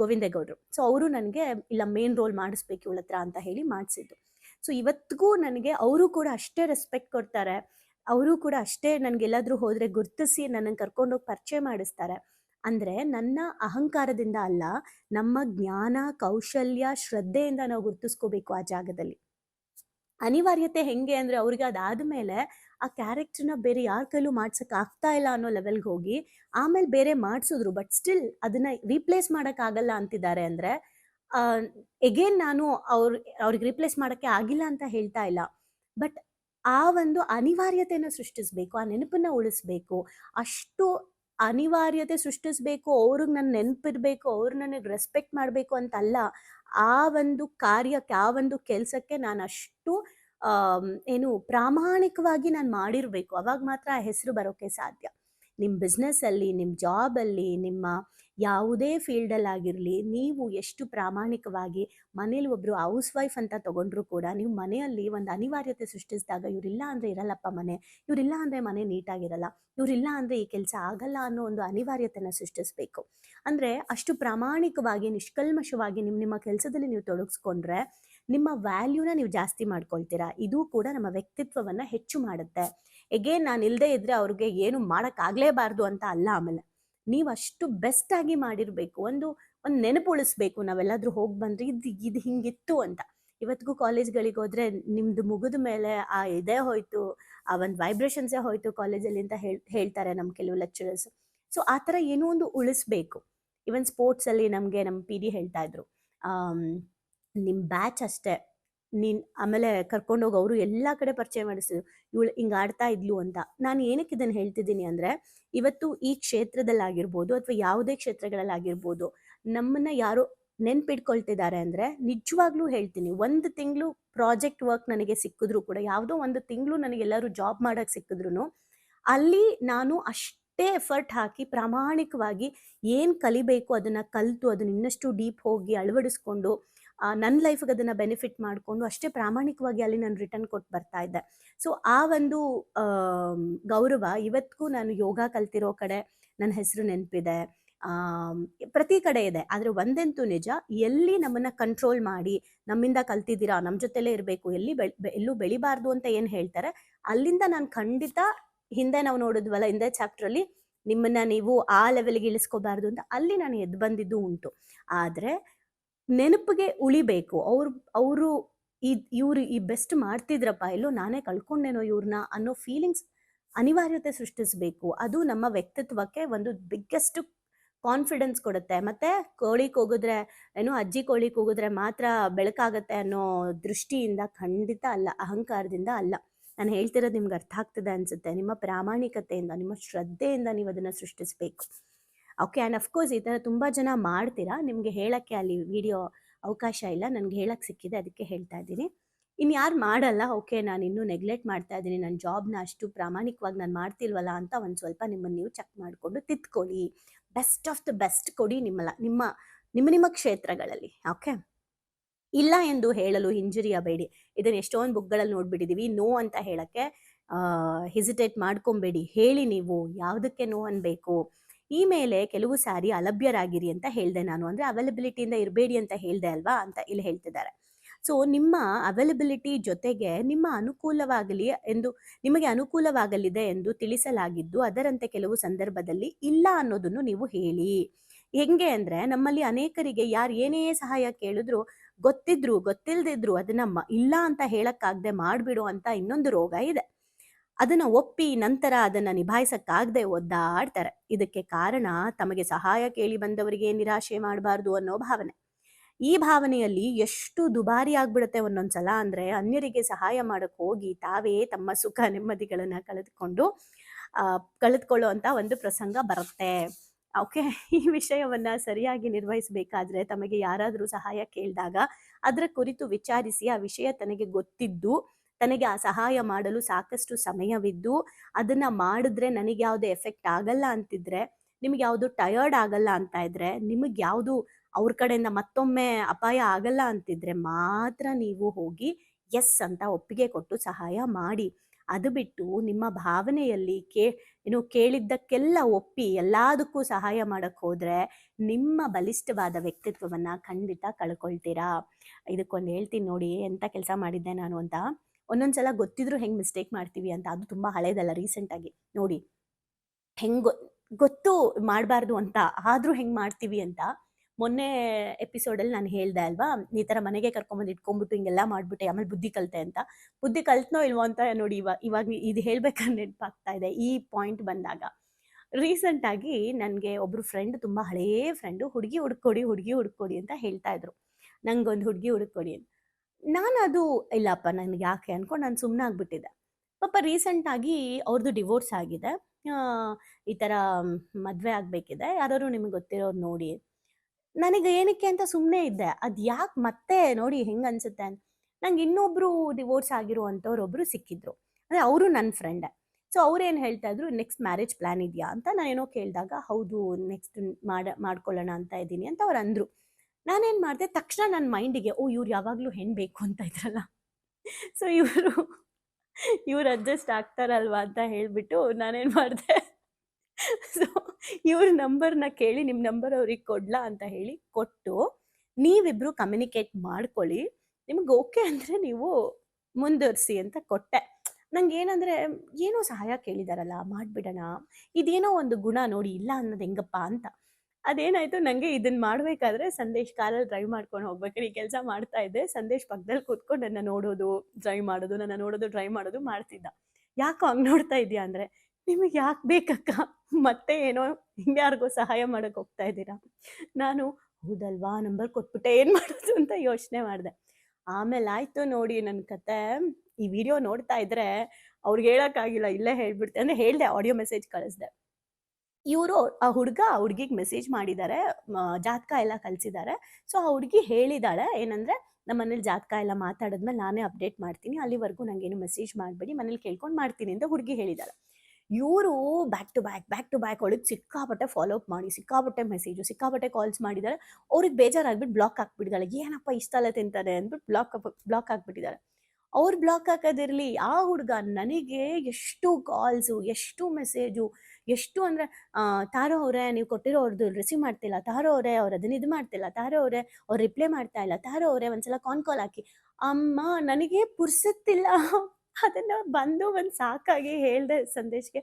ಗೋವಿಂದೇಗೌಡರು. So ಅವರು ನನಗೆ ಇಲ್ಲ ಮೇನ್ ರೋಲ್ ಮಾಡಿಸ್ಬೇಕು ಇವಳ ಹತ್ರ ಅಂತ ಹೇಳಿ ಮಾಡಿಸಿದ್ದು. ಸೊ ಇವತ್ತಿಗೂ ನನಗೆ ಅವರು ಕೂಡ ಅಷ್ಟೇ ರೆಸ್ಪೆಕ್ಟ್ ಕೊಡ್ತಾರೆ. ಅವರು ಕೂಡ ಅಷ್ಟೇ ನನಗೆಲ್ಲಾದರೂ ಹೋದರೆ ಗುರ್ತಿಸಿ ನನ್ನನ್ನು ಕರ್ಕೊಂಡೋಗಿ ಪರಿಚಯ ಮಾಡಿಸ್ತಾರೆ. ಅಂದರೆ ನನ್ನ ಅಹಂಕಾರದಿಂದ ಅಲ್ಲ, ನಮ್ಮ ಜ್ಞಾನ, ಕೌಶಲ್ಯ, ಶ್ರದ್ಧೆಯಿಂದ ನಾವು ಗುರ್ತಿಸ್ಕೋಬೇಕು ಆ ಜಾಗದಲ್ಲಿ. ಅನಿವಾರ್ಯತೆ ಹೆಂಗೆ ಅಂದರೆ ಅವ್ರಿಗೆ ಅದಾದಮೇಲೆ ಆ ಕ್ಯಾರೆಕ್ಟರ್ನ ಬೇರೆ ಯಾರ ಕೈಲೂ ಮಾಡ್ಸಕ್ಕೆ ಆಗ್ತಾ ಇಲ್ಲ ಅನ್ನೋ ಲೆವೆಲ್ಗೆ ಹೋಗಿ ಆಮೇಲೆ ಬೇರೆ ಮಾಡಿಸಿದ್ರು ಬಟ್ ಸ್ಟಿಲ್ ಅದನ್ನ ರೀಪ್ಲೇಸ್ ಮಾಡೋಕ್ಕಾಗಲ್ಲ ಅಂತಿದ್ದಾರೆ ಅಂದರೆ ಎಗೇನ್ ನಾನು ಅವ್ರ, ಅವ್ರಿಗೆ ರೀಪ್ಲೇಸ್ ಮಾಡೋಕ್ಕೆ ಆಗಿಲ್ಲ ಅಂತ ಹೇಳ್ತಾ ಇಲ್ಲ. ಬಟ್ ಆ ಒಂದು ಅನಿವಾರ್ಯತೆಯನ್ನು ಸೃಷ್ಟಿಸ್ಬೇಕು, ಆ ನೆನಪನ್ನ ಉಳಿಸ್ಬೇಕು, ಅಷ್ಟು ಅನಿವಾರ್ಯತೆ ಸೃಷ್ಟಿಸ್ಬೇಕು, ಅವ್ರಿಗೆ ನನ್ನ ನೆನಪಿರ್ಬೇಕು, ಅವ್ರು ನನಗೆ ರೆಸ್ಪೆಕ್ಟ್ ಮಾಡಬೇಕು ಅಂತಲ್ಲ, ಆ ಒಂದು ಕಾರ್ಯಕ್ಕೆ, ಆ ಒಂದು ಕೆಲಸಕ್ಕೆ ನಾನು ಅಷ್ಟು ಏನು ಪ್ರಾಮಾಣಿಕವಾಗಿ ನಾನು ಮಾಡಿರಬೇಕು. ಅವಾಗ ಮಾತ್ರ ಆ ಹೆಸರು ಬರೋಕ್ಕೆ ಸಾಧ್ಯ. ನಿಮ್ಮ ಬಿಸ್ನೆಸ್ಸಲ್ಲಿ ನಿಮ್ಮ ಜಾಬಲ್ಲಿ ನಿಮ್ಮ ಯಾವುದೇ ಫೀಲ್ಡಲ್ಲಾಗಿರಲಿ ನೀವು ಎಷ್ಟು ಪ್ರಾಮಾಣಿಕವಾಗಿ ಮನೇಲಿ ಒಬ್ಬರು ಹೌಸ್ ವೈಫ್ ಅಂತ ತಗೊಂಡ್ರು ಕೂಡ ನೀವು ಮನೆಯಲ್ಲಿ ಒಂದು ಅನಿವಾರ್ಯತೆ ಸೃಷ್ಟಿಸಿದಾಗ ಇವರಿಲ್ಲ ಅಂದರೆ ಇರಲ್ಲಪ್ಪ ಮನೆ, ಇವರಿಲ್ಲ ಅಂದರೆ ಮನೆ ನೀಟಾಗಿರಲ್ಲ, ಇವರಿಲ್ಲ ಅಂದರೆ ಈ ಕೆಲಸ ಆಗಲ್ಲ ಅನ್ನೋ ಒಂದು ಅನಿವಾರ್ಯತೆನ ಸೃಷ್ಟಿಸಬೇಕು. ಅಂದರೆ ಅಷ್ಟು ಪ್ರಾಮಾಣಿಕವಾಗಿ, ನಿಷ್ಕಲ್ಮಶವಾಗಿ ನಿಮ್ಮ ನಿಮ್ಮ ಕೆಲಸದಲ್ಲಿ ನೀವು ತೊಡಗಿಸ್ಕೊಂಡ್ರೆ ನಿಮ್ಮ ವ್ಯಾಲ್ಯೂನ ನೀವು ಜಾಸ್ತಿ ಮಾಡ್ಕೊಳ್ತೀರಾ? ಇದು ಕೂಡ ನಮ್ಮ ವ್ಯಕ್ತಿತ್ವವನ್ನು ಹೆಚ್ಚು ಮಾಡುತ್ತೆ. ಎಗೇನ್ ನಾನು ಇಲ್ಲದೆ ಇದ್ದರೆ ಅವ್ರಿಗೆ ಏನು ಮಾಡೋಕ್ಕಾಗಲೇಬಾರ್ದು ಅಂತ ಅಲ್ಲ ಆಮೇಲೆ. ನೀವು ಅಷ್ಟು ಬೆಸ್ಟ್ ಆಗಿ ಮಾಡಿರಬೇಕು, ಒಂದು ಒಂದು ನೆನಪು ಉಳಿಸ್ಬೇಕು ನಾವೆಲ್ಲಾದ್ರೂ ಹೋಗಿ ಬಂದ್ರೆ ಇದು ಇದು ಹಿಂಗಿತ್ತು ಅಂತ. ಇವತ್ತಿಗೂ ಕಾಲೇಜ್ಗಳಿಗೆ ಹೋದ್ರೆ ನಿಮ್ದು ಮುಗಿದ ಮೇಲೆ ಆ ಇದೇ ಹೋಯ್ತು, ಆ ಒಂದು ವೈಬ್ರೇಷನ್ಸೇ ಹೋಯ್ತು ಕಾಲೇಜಲ್ಲಿ ಅಂತ ಹೇಳ್, ಹೇಳ್ತಾರೆ ನಮ್ಮ ಕೆಲವು ಲೆಕ್ಚರರ್ಸ್ ಸೊ ಆ ಥರ ಏನೋ ಒಂದು ಉಳಿಸ್ಬೇಕು. ಈವನ್ ಸ್ಪೋರ್ಟ್ಸಲ್ಲಿ ನಮಗೆ ನಮ್ಮ ಪಿ ಡಿ ಹೇಳ್ತಾ ಇದ್ರು. ನಿಮ್ಮ ಬ್ಯಾಚ್ ಅಷ್ಟೇ. ನೀನು ಆಮೇಲೆ ಕರ್ಕೊಂಡೋಗಿ ಅವರು ಎಲ್ಲ ಕಡೆ ಪರಿಚಯ ಮಾಡಿಸಿದ್ರು ಇವಳು ಹಿಂಗೆ ಆಡ್ತಾ ಇದ್ಲು ಅಂತ. ನಾನು ಏನಕ್ಕೆ ಇದನ್ನು ಹೇಳ್ತಿದ್ದೀನಿ ಅಂದರೆ, ಇವತ್ತು ಈ ಕ್ಷೇತ್ರದಲ್ಲಾಗಿರ್ಬೋದು ಅಥವಾ ಯಾವುದೇ ಕ್ಷೇತ್ರಗಳಲ್ಲಾಗಿರ್ಬೋದು, ನಮ್ಮನ್ನ ಯಾರು ನೆನ್ಪಿಟ್ಕೊಳ್ತಿದ್ದಾರೆ ಅಂದರೆ ನಿಜವಾಗ್ಲೂ ಹೇಳ್ತೀನಿ, ಒಂದು ತಿಂಗಳು ಪ್ರಾಜೆಕ್ಟ್ ವರ್ಕ್ ನನಗೆ ಸಿಕ್ಕಿದ್ರು ಕೂಡ, ಯಾವುದೋ ಒಂದು ತಿಂಗಳು ನನಗೆಲ್ಲರೂ ಜಾಬ್ ಮಾಡೋಕ್ಕೆ ಸಿಕ್ಕಿದ್ರು ಅಲ್ಲಿ ನಾನು ಅಷ್ಟೇ ಎಫರ್ಟ್ ಹಾಕಿ ಪ್ರಾಮಾಣಿಕವಾಗಿ ಏನು ಕಲಿಬೇಕು ಅದನ್ನು ಕಲಿತು, ಅದನ್ನ ಇನ್ನಷ್ಟು ಡೀಪ್ ಹೋಗಿ ಅಳವಡಿಸ್ಕೊಂಡು ನನ್ನ ಲೈಫ್ಗೆ ಅದನ್ನು ಬೆನಿಫಿಟ್ ಮಾಡಿಕೊಂಡು ಅಷ್ಟೇ ಪ್ರಾಮಾಣಿಕವಾಗಿ ಅಲ್ಲಿ ನಾನು ರಿಟರ್ನ್ ಕೊಟ್ಟು ಬರ್ತಾ ಇದ್ದೆ. ಸೊ ಆ ಒಂದು ಗೌರವ ಇವತ್ತಿಗೂ ನಾನು ಯೋಗ ಕಲ್ತಿರೋ ಕಡೆ ನನ್ನ ಹೆಸರು ನೆನಪಿದೆ. ಪ್ರತಿ ಕಡೆ ಇದೆ. ಆದರೆ ಒಂದೆಂತೂ ನಿಜ, ಎಲ್ಲಿ ನಮ್ಮನ್ನು ಕಂಟ್ರೋಲ್ ಮಾಡಿ ನಮ್ಮಿಂದ ಕಲ್ತಿದ್ದೀರಾ ನಮ್ಮ ಜೊತೆಲೇ ಇರಬೇಕು, ಎಲ್ಲಿ ಬೆಳ್ ಎಲ್ಲೂ ಬೆಳಿಬಾರ್ದು ಅಂತ ಏನು ಹೇಳ್ತಾರೆ, ಅಲ್ಲಿಂದ ನಾನು ಖಂಡಿತ ಹಿಂದೆ ನಾವು ನೋಡಿದ್ವಲ್ಲ, ಹಿಂದೆ ಚಾಪ್ಟ್ರಲ್ಲಿ ನಿಮ್ಮನ್ನು ನೀವು ಆ ಲೆವೆಲ್ಗೆ ಇಳಿಸ್ಕೋಬಾರ್ದು ಅಂತ ಅಲ್ಲಿ ನಾನು ಎದ್ದು ಬಂದಿದ್ದು ಉಂಟು. ಆದರೆ ನೆನಪಿಗೆ ಉಳಿಬೇಕು. ಅವ್ರು, ಅವರು ಈ, ಇವರು ಈ ಬೆಸ್ಟ್ ಮಾಡ್ತಿದ್ರಪ್ಪ ಎಲ್ಲೋ ನಾನೇ ಕಳ್ಕೊಂಡೇನೋ ಇವ್ರನ್ನ ಅನ್ನೋ ಫೀಲಿಂಗ್ಸ್ ಅನಿವಾರ್ಯತೆ ಸೃಷ್ಟಿಸಬೇಕು. ಅದು ನಮ್ಮ ವ್ಯಕ್ತಿತ್ವಕ್ಕೆ ಒಂದು ಬಿಗ್ಗೆಸ್ಟ್ ಕಾನ್ಫಿಡೆನ್ಸ್ ಕೊಡುತ್ತೆ. ಮತ್ತೆ ಕೋಳಿ ಕೂಗಿದ್ರೆ ಏನು ಅಜ್ಜಿ ಕೋಳಿ ಕೂಗಿದ್ರೆ ಮಾತ್ರ ಬೆಳಕಾಗತ್ತೆ ಅನ್ನೋ ದೃಷ್ಟಿಯಿಂದ ಖಂಡಿತ ಅಲ್ಲ, ಅಹಂಕಾರದಿಂದ ಅಲ್ಲ. ನಾನು ಹೇಳ್ತಿರೋದು ನಿಮ್ಗೆ ಅರ್ಥ ಆಗ್ತದೆ ಅನ್ಸುತ್ತೆ. ನಿಮ್ಮ ಪ್ರಾಮಾಣಿಕತೆಯಿಂದ, ನಿಮ್ಮ ಶ್ರದ್ಧೆಯಿಂದ ನೀವು ಅದನ್ನು ಸೃಷ್ಟಿಸಬೇಕು. ಓಕೆ ಆ್ಯಂಡ್ ಅಫ್ಕೋರ್ಸ್ ಈ ಥರ ತುಂಬ ಜನ ಮಾಡ್ತೀರಾ? ನಿಮಗೆ ಹೇಳೋಕ್ಕೆ ಅಲ್ಲಿ ವಿಡಿಯೋ ಅವಕಾಶ ಇಲ್ಲ, ನನಗೆ ಹೇಳಕ್ಕೆ ಸಿಕ್ಕಿದೆ, ಅದಕ್ಕೆ ಹೇಳ್ತಾ ಇದ್ದೀನಿ. ಇನ್ನು ಯಾರು ಮಾಡಲ್ಲ, ಓಕೆ, ನಾನು ಇನ್ನೂ ನೆಗ್ಲೆಕ್ಟ್ ಮಾಡ್ತಾ ಇದ್ದೀನಿ, ನನ್ನ ಜಾಬ್ನ ಅಷ್ಟು ಪ್ರಾಮಾಣಿಕವಾಗಿ ನಾನು ಮಾಡ್ತಿಲ್ವಲ್ಲ ಅಂತ ಒಂದು ಸ್ವಲ್ಪ ನಿಮ್ಮನ್ನು ನೀವು ಚೆಕ್ ಮಾಡಿಕೊಂಡು ತಿದ್ಕೊಳ್ಳಿ. ಬೆಸ್ಟ್ ಆಫ್ ದ ಬೆಸ್ಟ್ ಕೊಡಿ ನಿಮ್ಮಲ್ಲ ನಿಮ್ಮ ನಿಮ್ಮ ನಿಮ್ಮ ಕ್ಷೇತ್ರಗಳಲ್ಲಿ, ಓಕೆ? ಇಲ್ಲ ಎಂದು ಹೇಳಲು ಹಿಂಜರಿಯಬೇಡಿ ಇದನ್ನು ಎಷ್ಟೊಂದು ಬುಕ್ಗಳಲ್ಲಿ ನೋಡ್ಬಿಟ್ಟಿದ್ದೀವಿ ನೋ ಅಂತ ಹೇಳೋಕ್ಕೆ ಹೆಸಿಟೇಟ್ ಮಾಡ್ಕೊಬೇಡಿ. ಹೇಳಿ ನೀವು, ಯಾವುದಕ್ಕೆ ನೋ ಅನ್ಬೇಕು? ಈ ಮೇಲೆ ಕೆಲವು ಸಾರಿ ಅಲಭ್ಯರಾಗಿರಿ ಅಂತ ಹೇಳಿದೆ ನಾನು. ಅಂದರೆ ಅವೈಲಬಿಲಿಟಿಯಿಂದ ಇರಬೇಡಿ ಅಂತ ಹೇಳಿದೆ ಅಲ್ವಾ ಅಂತ ಇಲ್ಲಿ ಹೇಳ್ತಿದ್ದಾರೆ. ಸೊ ನಿಮ್ಮ ಅವೈಲಬಿಲಿಟಿ ಜೊತೆಗೆ ನಿಮ್ಮ ಅನುಕೂಲವಾಗಲಿ ಎಂದು, ನಿಮಗೆ ಅನುಕೂಲವಾಗಲಿದೆ ಎಂದು ತಿಳಿಸಲಾಗಿದ್ದು ಅದರಂತೆ ಕೆಲವು ಸಂದರ್ಭದಲ್ಲಿ ಇಲ್ಲ ಅನ್ನೋದನ್ನು ನೀವು ಹೇಳಿ. ಹೆಂಗೆ ಅಂದ್ರೆ ನಮ್ಮಲ್ಲಿ ಅನೇಕರಿಗೆ ಯಾರು ಏನೇ ಸಹಾಯ ಕೇಳಿದ್ರು ಗೊತ್ತಿದ್ರು, ಗೊತ್ತಿಲ್ದಿದ್ರು ಅದನ್ನ ಇಲ್ಲ ಅಂತ ಹೇಳಕ್ಕಾಗದೆ ಮಾಡಿಬಿಡು ಅಂತ ಇನ್ನೊಂದು ರೋಗ ಇದೆ. ಅದನ್ನ ಒಪ್ಪಿ ನಂತರ ಅದನ್ನ ನಿಭಾಯಿಸಕ್ಕಾಗದೆ ಒದ್ದಾಡ್ತಾರೆ. ಇದಕ್ಕೆ ಕಾರಣ ತಮಗೆ ಸಹಾಯ ಕೇಳಿ ಬಂದವರಿಗೆ ನಿರಾಶೆ ಮಾಡಬಾರ್ದು ಅನ್ನೋ ಭಾವನೆ. ಈ ಭಾವನೆಯಲ್ಲಿ ಎಷ್ಟು ದುಬಾರಿ ಆಗ್ಬಿಡುತ್ತೆ ಒಂದೊಂದ್ಸಲ ಅಂದ್ರೆ ಅನ್ಯರಿಗೆ ಸಹಾಯ ಮಾಡಕ್ ಹೋಗಿ ತಾವೇ ತಮ್ಮ ಸುಖ ನೆಮ್ಮದಿಗಳನ್ನ ಕಳೆದುಕೊಂಡು ಕಳೆದುಕೊಳ್ಳೋ ಒಂದು ಪ್ರಸಂಗ ಬರುತ್ತೆ. ಓಕೆ, ಈ ವಿಷಯವನ್ನ ಸರಿಯಾಗಿ ನಿರ್ವಹಿಸಬೇಕಾದ್ರೆ ತಮಗೆ ಯಾರಾದರೂ ಸಹಾಯ ಕೇಳಿದಾಗ ಅದರ ಕುರಿತು ವಿಚಾರಿಸಿ ಆ ವಿಷಯ ತನಗೆ ಗೊತ್ತಿದ್ದು ತನಗೆ ಆ ಸಹಾಯ ಮಾಡಲು ಸಾಕಷ್ಟು ಸಮಯವಿದ್ದು, ಅದನ್ನ ಮಾಡಿದ್ರೆ ನನಗೆ ಯಾವುದೇ ಎಫೆಕ್ಟ್ ಆಗಲ್ಲ ಅಂತಿದ್ರೆ, ನಿಮ್ಗೆ ಯಾವುದು ಟಯರ್ಡ್ ಆಗಲ್ಲ ಅಂತ ಇದ್ರೆ, ನಿಮಗೆ ಯಾವುದು ಅವ್ರ ಕಡೆಯಿಂದ ಮತ್ತೊಮ್ಮೆ ಅಪಾಯ ಆಗಲ್ಲ ಅಂತಿದ್ರೆ ಮಾತ್ರ ನೀವು ಹೋಗಿ ಎಸ್ ಅಂತ ಒಪ್ಪಿಗೆ ಕೊಟ್ಟು ಸಹಾಯ ಮಾಡಿ. ಅದು ಬಿಟ್ಟು ನಿಮ್ಮ ಭಾವನೆಯಲ್ಲಿ ಕೇ, ಏನು ಕೇಳಿದ್ದಕ್ಕೆಲ್ಲ ಒಪ್ಪಿ ಎಲ್ಲದಕ್ಕೂ ಸಹಾಯ ಮಾಡಕ್ ಹೋದ್ರೆ ನಿಮ್ಮ ಬಲಿಷ್ಠವಾದ ವ್ಯಕ್ತಿತ್ವವನ್ನ ಖಂಡಿತ ಕಳ್ಕೊಳ್ತೀರಾ? ಇದಕ್ಕೊಂದು ಹೇಳ್ತೀನಿ ನೋಡಿ ಎಂಥ ಕೆಲಸ ಮಾಡಿದ್ದೆ ನಾನು ಅಂತ. ಒಂದೊಂದ್ಸಲ ಗೊತ್ತಿದ್ರು ಹೆಂಗ್ ಮಿಸ್ಟೇಕ್ ಮಾಡ್ತೀವಿ ಅಂತ, ಅದು ತುಂಬಾ ಹಳೇದಲ್ಲ ರೀಸೆಂಟ್ ಆಗಿ. ನೋಡಿ, ಹೆಂಗ್ ಗೊತ್ತು ಮಾಡಬಾರ್ದು ಅಂತ, ಆದ್ರೂ ಹೆಂಗ್ ಮಾಡ್ತೀವಿ ಅಂತ ಮೊನ್ನೆ ಎಪಿಸೋಡಲ್ಲಿ ನಾನು ಹೇಳ್ದೆ ಅಲ್ವಾ ಈ ತರ ಮನೆಗೆ ಕರ್ಕೊಂಬಂದು ಇಟ್ಕೊಂಡ್ಬಿಟ್ಟು ಹಿಂಗೆಲ್ಲ ಮಾಡ್ಬಿಟ್ಟೆ, ಆಮೇಲೆ ಬುದ್ಧಿ ಕಲ್ತೆ ಅಂತ. ಬುದ್ಧಿ ಕಲ್ತ್ನೋ ಇಲ್ವೋ ಅಂತ ನೋಡಿ ಇವಾಗ ಇವಾಗ ಇದು ಹೇಳ್ಬೇಕಂದ್ರೆ ನೆನಪಾಗ್ತಾ ಇದೆ. ಈ ಪಾಯಿಂಟ್ ಬಂದಾಗ ರೀಸೆಂಟ್ ಆಗಿ ನನಗೆ ಒಬ್ರು ಫ್ರೆಂಡ್ ತುಂಬಾ ಹಳೇ ಫ್ರೆಂಡು ಹುಡುಗಿ ಹುಡ್ಕೊಡಿ ಹುಡುಗಿ ಹುಡ್ಕೊಡಿ ಅಂತ ಹೇಳ್ತಾ ಇದ್ರು. ನಂಗೊಂದು ಹುಡುಗಿ ಹುಡ್ಕೊಡಿ ಅಂತ. ನಾನು ಅದು ಇಲ್ಲಪ್ಪ ನನಗೆ ಯಾಕೆ ಅನ್ಕೊಂಡು ನಾನು ಸುಮ್ಮನೆ ಆಗ್ಬಿಟ್ಟಿದ್ದೆ ಪಾಪ ರೀಸೆಂಟ್ ಆಗಿ ಅವ್ರದ್ದು ಡಿವೋರ್ಸ್ ಆಗಿದೆ. ಈ ಥರ ಮದುವೆ ಆಗಬೇಕಿದೆ. ಯಾರು ನಿಮಗೆ ಗೊತ್ತಿರೋರು ನೋಡಿ. ನನಗೆ ಏನಕ್ಕೆ ಅಂತ ಸುಮ್ಮನೆ ಇದ್ದೆ. ಅದು ಯಾಕೆ ಮತ್ತೆ ನೋಡಿ ಹೆಂಗೆ ಅನಿಸುತ್ತೆ ಅಂತ ನಂಗೆ ಇನ್ನೊಬ್ರು ಡಿವೋರ್ಸ್ ಆಗಿರುವಂಥವ್ರು ಒಬ್ರು ಸಿಕ್ಕಿದ್ರು. ಅಂದರೆ ಅವರು ನನ್ನ ಫ್ರೆಂಡೆ. ಸೊ ಅವ್ರೇನು ಹೇಳ್ತಾ ಇದ್ರು, ನೆಕ್ಸ್ಟ್ ಮ್ಯಾರೇಜ್ ಪ್ಲಾನ್ ಇದೆಯಾ? ಅಂತ ನಾನೇನೋ ಕೇಳಿದಾಗ, ಹೌದು, ನೆಕ್ಸ್ಟ್ ಮಾಡ, ಮಾಡ್ಕೊಳ್ಳೋಣ ಅಂತ ಇದ್ದೀನಿ ಅಂತ ಅವ್ರು ಅಂದರು. ನಾನೇನು ಮಾಡಿದೆ, ತಕ್ಷಣ ನನ್ನ ಮೈಂಡಿಗೆ, ಓ, ಇವ್ರು ಯಾವಾಗಲೂ ಹೆಣ್ಣು ಬೇಕು ಅಂತ ಇದ್ರಲ್ಲ. ಸೊ ಇವರು, ಇವ್ರು ಅಡ್ಜಸ್ಟ್ ಆಗ್ತಾರಲ್ವಾ ಅಂತ ಹೇಳ್ಬಿಟ್ಟು ನಾನೇನು ಮಾಡಿದೆ. ಸೊ ಇವ್ರ ನಂಬರ್ನ ಕೇಳಿ ನಿಮ್ಮ ನಂಬರ್ ಅವ್ರಿಗೆ ಕೊಡ್ಲಾ ಅಂತ ಹೇಳಿ ಕೊಟ್ಟು, ನೀವಿಬ್ರು ಕಮ್ಯುನಿಕೇಟ್ ಮಾಡ್ಕೊಳ್ಳಿ. ನಿಮ್ಗೆ ಓಕೆ ಅಂದರೆ ನೀವು ಮುಂದುವರಿಸಿ ಅಂತ ಕೊಟ್ಟೆ. ನಂಗೆ ಏನಂದ್ರೆ ಏನೋ ಸಹಾಯ ಕೇಳಿದಾರಲ್ಲ, ಮಾಡ್ಬಿಡೋಣ. ಇದೇನೋ ಒಂದು ಗುಣ ನೋಡಿ, ಇಲ್ಲ ಅನ್ನೋದು ಹೆಂಗಪ್ಪ ಅಂತ. ಅದೇನಾಯ್ತು ನನಗೆ ಇದನ್ನ ಮಾಡಬೇಕಾದ್ರೆ ಸಂದೇಶ್ ಕಾರಲ್ಲಿ ಡ್ರೈವ್ ಮಾಡ್ಕೊಂಡು ಹೋಗ್ಬೇಕಾದ್ರೆ ಈ ಕೆಲಸ ಮಾಡ್ತಾ ಇದ್ದೆ, ಸಂದೇಶ್ ಪಕ್ಕದಲ್ಲಿ ಕೂತ್ಕೊಂಡು ನನ್ನ ನೋಡೋದು ಡ್ರೈವ್ ಮಾಡೋದು, ನನ್ನ ನೋಡೋದು ಡ್ರೈವ್ ಮಾಡೋದು ಮಾಡ್ತಿದ್ದ. ಯಾಕೋ ಹಂಗೆ ನೋಡ್ತಾ ಇದೆಯಾ ಅಂದರೆ, ನಿಮಗೆ ಯಾಕೆ ಬೇಕಕ್ಕ? ಮತ್ತೆ ಏನೋ ಇನ್ಯಾರಿಗೋ ಸಹಾಯ ಮಾಡಕ್ಕೆ ಹೋಗ್ತಾ ಇದ್ದೀರಾ? ನಾನು, ಹೌದಲ್ವಾ, ನಂಬರ್ ಕೊಟ್ಬಿಟ್ಟೆ, ಏನು ಮಾಡೋದು ಅಂತ ಯೋಚನೆ ಮಾಡಿದೆ. ಆಮೇಲೆ ಆಯ್ತು ನೋಡಿ ನನ್ನ ಕತೆ. ಈ ವಿಡಿಯೋ ನೋಡ್ತಾ ಇದ್ರೆ ಅವ್ರಿಗೆ ಹೇಳೋಕ್ಕಾಗಿಲ್ಲ ಇಲ್ಲೇ ಹೇಳ್ಬಿಡ್ತೆ. ಅಂದರೆ ಹೇಳ್ದೆ ಆಡಿಯೋ ಮೆಸೇಜ್ ಕಳಿಸ್ದೆ. ಇವರು ಆ ಹುಡುಗ ಆ ಹುಡುಗಿಗೆ ಮೆಸೇಜ್ ಮಾಡಿದ್ದಾರೆ ಜಾತಕ ಎಲ್ಲ ಕಲ್ಸಿದ್ದಾರೆ ಸೊ ಆ ಹುಡುಗಿ ಹೇಳಿದಾಳೆ, ಏನಂದ್ರೆ ನಮ್ಮ ಮನೇಲಿ ಜಾತಕ ಎಲ್ಲ ಮಾತಾಡಿದ್ಮೇಲೆ ನಾನೇ ಅಪ್ಡೇಟ್ ಮಾಡ್ತೀನಿ. ಅಲ್ಲಿವರೆಗೂ ನಂಗೇನು ಮೆಸೇಜ್ ಮಾಡಬೇಡಿ, ಮನೇಲಿ ಕೇಳ್ಕೊಂಡು ಮಾಡ್ತೀನಿ ಅಂತ ಹುಡುಗಿ ಹೇಳಿದಾಳೆ. ಇವರು back to back back to back ಒಳಗೆ ಸಿಕ್ಕಾಪಟ್ಟೆ ಫಾಲೋ ಅಪ್ ಮಾಡಿ, ಸಿಕ್ಕಾಪಟ್ಟೆ ಮೆಸೇಜು ಸಿಕ್ಕಾಪಟ್ಟೆ ಕಾಲ್ಸ್ ಮಾಡಿದ್ದಾರೆ ಅವ್ರಿಗೆ ಬೇಜಾರಾಗ್ಬಿಟ್ಟು ಬ್ಲಾಕ್ ಹಾಕ್ಬಿಟ್ಟಿದ್ದಾಳೆ ಏನಪ್ಪ ಇಷ್ಟಲ್ಲ ತಿಂತಾರೆ? ಅಂದ್ಬಿಟ್ಟು ಬ್ಲಾಕ್ ಬ್ಲಾಕ್ ಹಾಕ್ಬಿಟ್ಟಿದ್ದಾರೆ ಅವ್ರು ಬ್ಲಾಕ್ ಹಾಕೋದಿರಲಿ ಆ ಹುಡುಗ ನನಗೆ ಎಷ್ಟು ಕಾಲ್ಸು ಎಷ್ಟು ಮೆಸೇಜು ಎಷ್ಟು ಅಂದರೆ ತಾರೋ ಅವರೇ, ನೀವು ಕೊಟ್ಟಿರೋ ಅವ್ರದ್ದು ರಿಸೀವ್ ಮಾಡ್ತಿಲ್ಲ. ತಾರೋ ಅವರೇ, ಅವ್ರು ಅದನ್ನ ಇದು ಮಾಡ್ತಿಲ್ಲ. ತಾರೋ ಅವರೇ, ಅವ್ರು ರಿಪ್ಲೈ ಮಾಡ್ತಾ ಇಲ್ಲ. ತಾರೋ ಅವರೇ, ಒಂದ್ಸಲ ಕಾನ್ ಕಾಲ್ ಹಾಕಿ. ಅಮ್ಮ, ನನಗೆ ಪುರ್ಸತ್ತಿಲ್ಲ. ಅದನ್ನು ಬಂದು ಒಂದು ಸಾಕಾಗಿ ಹೇಳ್ದೆ ಸಂದೇಶ್ಗೆ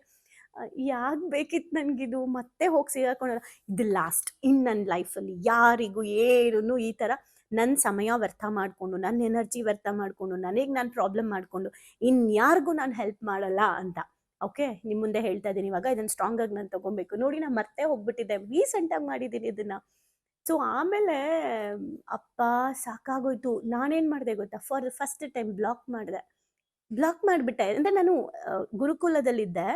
ಯಾಕೆ ಬೇಕಿತ್ತು ನನಗಿದು? ಮತ್ತೆ ಹೋಗಿ ಸಿಗಾಕೊಳ್ಳೋಣ ಇದು ಲಾಸ್ಟ್ ಇನ್ ನನ್ನ ಲೈಫಲ್ಲಿ ಯಾರಿಗೂ ಏನು ಈ ಥರ ನನ್ನ ಸಮಯ ವ್ಯರ್ಥ ಮಾಡಿಕೊಂಡು ನನ್ನ ಎನರ್ಜಿ ವ್ಯರ್ಥ ಮಾಡಿಕೊಂಡು, ನನಗೆ ನಾನು ಪ್ರಾಬ್ಲಮ್ ಮಾಡಿಕೊಂಡು, ಇನ್ಯಾರಿಗೂ ನಾನು ಹೆಲ್ಪ್ ಮಾಡಲ್ಲ ಅಂತ. ಓಕೆ ನಿಮ್ಮ ಮುಂದೆ ಹೇಳ್ತಾ ಇದ್ದೀನಿ ಇವಾಗ ಇದನ್ನು ಸ್ಟ್ರಾಂಗ್ ಆಗಿ ನಾನು ತಗೊಬೇಕು. ನೋಡಿ, ನಾನು ಮತ್ತೆ ಹೋಗ್ಬಿಟ್ಟಿದ್ದೆ. ರೀಸೆಂಟಾಗಿ ಮಾಡಿದ್ದೀನಿ ಇದನ್ನ. ಸೊ ಆಮೇಲೆ, ಅಪ್ಪ, ಸಾಕಾಗೋಯ್ತು. ನಾನೇನು ಮಾಡಿದೆ ಗೊತ್ತಾ? ಫಾರ್ ಫಸ್ಟ್ ಟೈಮ್ ಬ್ಲಾಕ್ ಮಾಡಿದೆ. ಬ್ಲಾಕ್ ಮಾಡಿಬಿಟ್ಟೆ. ಅಂದರೆ ನಾನು ಗುರುಕುಲದಲ್ಲಿದ್ದೆ.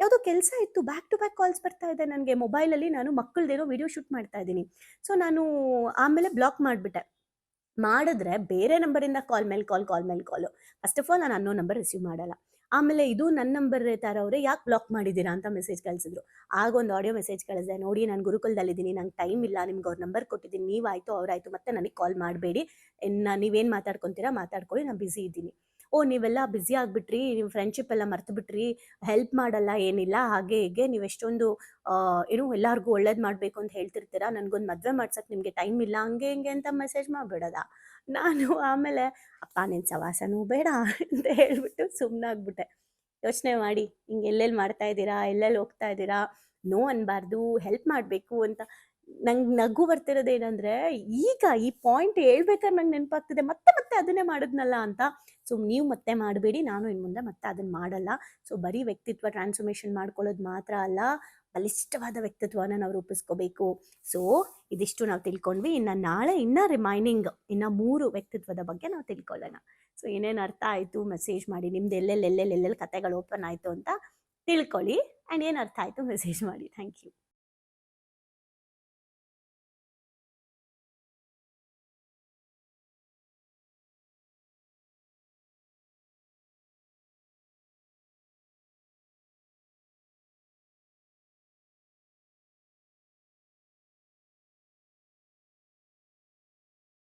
ಯಾವುದೋ ಕೆಲಸ ಇತ್ತು. ಬ್ಯಾಕ್ ಟು ಬ್ಯಾಕ್ ಕಾಲ್ಸ್ ಬರ್ತಾ ಇದೆ ನನಗೆ. ಮೊಬೈಲಲ್ಲಿ ನಾನು ಮಕ್ಕಳದೇನೋ ವಿಡಿಯೋ ಶೂಟ್ ಮಾಡ್ತಾ ಇದ್ದೀನಿ ಸೊ ನಾನು, ಆಮೇಲೆ ಬ್ಲಾಕ್ ಮಾಡಿಬಿಟ್ಟೆ. ಮಾಡಿದ್ರೆ ಬೇರೆ ನಂಬರಿಂದ ಕಾಲ್ ಮೇಲೆ ಕಾಲ್ ಕಾಲ್ ಮೇಲೆ ಕಾಲು ಫಸ್ಟ್ ಆಫ್ ಆಲ್ ನಾನು ಅನ್ನೋ ನಂಬರ್ ರಿಸೀವ್ ಮಾಡಲ್ಲ. ಆಮೇಲೆ ಇದು ನನ್ನ ನಂಬರ್ ಅವರೇ ಯಾಕೆ ಬ್ಲಾಕ್ ಮಾಡಿದ್ದೀರಾ ಅಂತ ಮೆಸೇಜ್ ಕಳಿಸಿದ್ರು. ಆಗ ಒಂದು ಆಡಿಯೋ ಮೆಸೇಜ್ ಕಳಿಸಿದೆ, ನೋಡಿ, ನಾನು ಗುರುಕುಲದಲ್ಲಿದ್ದೀನಿ, ನಂಗೆ ಟೈಮ್ ಇಲ್ಲ, ನಿಮ್ಗೆ ಅವ್ರ ನಂಬರ್ ಕೊಟ್ಟಿದ್ದೀನಿ ನೀವಾಯಿತು ಅವರಾಯಿತು ಮತ್ತೆ ನನಗೆ ಕಾಲ್ ಮಾಡಬೇಡಿ. ನೀವೇನು ಮಾತಾಡ್ಕೊತೀರಾ, ಮಾತಾಡ್ಕೊಳ್ಳಿ, ನಾನು ಬ್ಯುಸಿ ಇದ್ದೀನಿ. ಓ, ನೀವೆಲ್ಲ ಬ್ಯುಸಿ ಆಗಿಬಿಟ್ರಿ ನಿಮ್ಮ ಫ್ರೆಂಡ್ಶಿಪ್ ಎಲ್ಲ ಮರ್ತು ಬಿಟ್ರಿ ಹೆಲ್ಪ್ ಮಾಡಲ್ಲ, ಏನಿಲ್ಲ, ಹಾಗೆ ಹೀಗೆ, ನೀವು ಎಷ್ಟೊಂದು ಏನು ಎಲ್ಲರಿಗೂ ಒಳ್ಳೇದು ಮಾಡಬೇಕು ಅಂತ ಹೇಳ್ತಿರ್ತೀರಾ, ನನಗೊಂದು ಮದುವೆ ಮಾಡ್ಸಕ್ಕೆ ನಿಮಗೆ ಟೈಮ್ ಇಲ್ಲ, ಹಂಗೆ ಹಿಂಗೆ ಅಂತ ಮೆಸೇಜ್ ಮಾಡಿಬಿಡೋದ. ನಾನು ಆಮೇಲೆ, ಅಪ್ಪ ನಿನ್ನ ಸವಾಸನೂ ಬೇಡ ಅಂತ ಹೇಳ್ಬಿಟ್ಟು ಸುಮ್ಮನಾಗ್ಬಿಟ್ಟೆ ಯೋಚನೆ ಮಾಡಿ, ಹಿಂಗೆ ಎಲ್ಲೆಲ್ಲಿ ಮಾಡ್ತಾ ಇದ್ದೀರಾ, ಎಲ್ಲೆಲ್ಲಿ ಹೋಗ್ತಾ ಇದ್ದೀರಾ, ನೋ ಅನ್ಬಾರ್ದು ಹೆಲ್ಪ್ ಮಾಡಬೇಕು ಅಂತ. ನಂಗೆ ನಗು ಬರ್ತಿರೋದೇನಂದ್ರೆ ಈಗ ಈ ಪಾಯಿಂಟ್ ಹೇಳ್ಬೇಕಾದ್ರೆ ನಂಗೆ ನೆನಪಾಗ್ತಿದೆ, ಮತ್ತೆ ಮತ್ತೆ ಅದನ್ನೇ ಮಾಡಿದ್ನಲ್ಲ ಅಂತ. ಸೊ ನೀವು ಮತ್ತೆ ಮಾಡಬೇಡಿ, ನಾನು ಇನ್ನು ಮುಂದೆ ಮತ್ತೆ ಅದನ್ನ ಮಾಡಲ್ಲ. ಸೊ ಬರೀ ವ್ಯಕ್ತಿತ್ವ ಟ್ರಾನ್ಸ್ಫರ್ಮೇಷನ್ ಮಾಡ್ಕೊಳ್ಳೋದು ಮಾತ್ರ ಅಲ್ಲ, ಬಲಿಷ್ಠವಾದ ವ್ಯಕ್ತಿತ್ವನ ನಾವು ರೂಪಿಸ್ಕೋಬೇಕು. ಸೊ ಇದಿಷ್ಟು ನಾವು ತಿಳ್ಕೊಂಡ್ವಿ. ಇನ್ನು ನಾಳೆ ಇನ್ನ ರಿಮೈನಿಂಗ್ ಇನ್ನ ಮೂರು ವ್ಯಕ್ತಿತ್ವದ ಬಗ್ಗೆ ನಾವು ತಿಳ್ಕೊಳ್ಳೋಣ. ಸೊ ಏನೇನು ಅರ್ಥ ಆಯಿತು ಮೆಸೇಜ್ ಮಾಡಿ, ನಿಮ್ದು ಎಲ್ಲೆಲ್ಲಿ ಎಲ್ಲೆಲ್ಲಿ ಎಲ್ಲೆಲ್ಲಿ ಕತೆಗಳು ಓಪನ್ ಆಯಿತು ಅಂತ ತಿಳ್ಕೊಳ್ಳಿ. ಆ್ಯಂಡ್ ಏನು ಅರ್ಥ ಆಯಿತು ಮೆಸೇಜ್ ಮಾಡಿ. Thank you